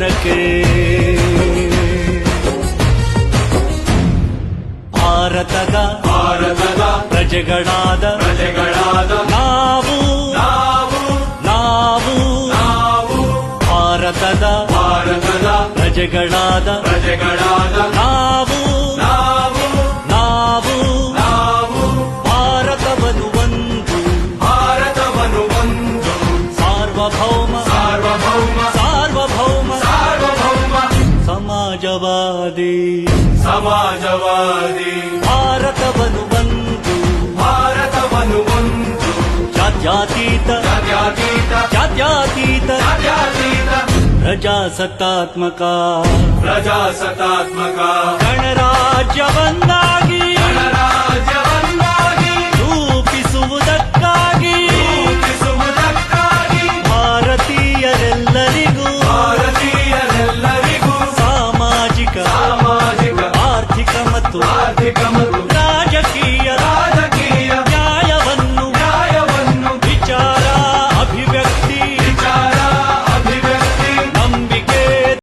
ಬದುಕೆ ಭಾರತದ ಭಾರತದ ಪ್ರಜೆಗಳಾದ ಪ್ರಜೆಗಳಾದ ನಾವು. ನಾವು. ನಾವು. ನಾವು. ಭಾರತದ ಭಾರತದ ಪ್ರಜೆಗಳಾದ ಪ್ರಜೆಗಳಾದ ನಾವು. ನಾವು. ನಾವು. ನಾವು. ಭಾರತವನ್ನು ಒಂದು. ಭಾರತವನ್ನು ಒಂದು. ಸಾರ್ವಭೌಮ. ಸಾರ್ವಭೌಮ. ಸಮಾಜವಾದಿ ಸಮಾಜವಾದಿ. ಭಾರತವನ್ನು ಬಂದು ಭಾರತವನ್ನು ಬಂದು. ಜಾತ್ಯಾತೀತ ಜಾತ್ಯಾತೀತ. ಜಾತ್ಯಾತೀತ ಜಾತ್ಯಾತೀತ. ಪ್ರಜಾಸತ್ತಾತ್ಮಕ ಪ್ರಜಾಸತ್ತಾತ್ಮಕ. ಗಣರಾಜ್ಯವನ್ನಾಗಿ ಗಣರಾಜ್ಯವನ್ನಾಗಿ. ರೂಪಿಸುವುದಕ್ಕಾಗಿ ರೂಪಿಸುವುದಕ್ಕಾಗಿ. ಭಾರತೀಯರೆಲ್ಲರಿಗೂ ಭಾರತೀಯರೆಲ್ಲರಿಗೂ ಸಾಮಾಜಿಕ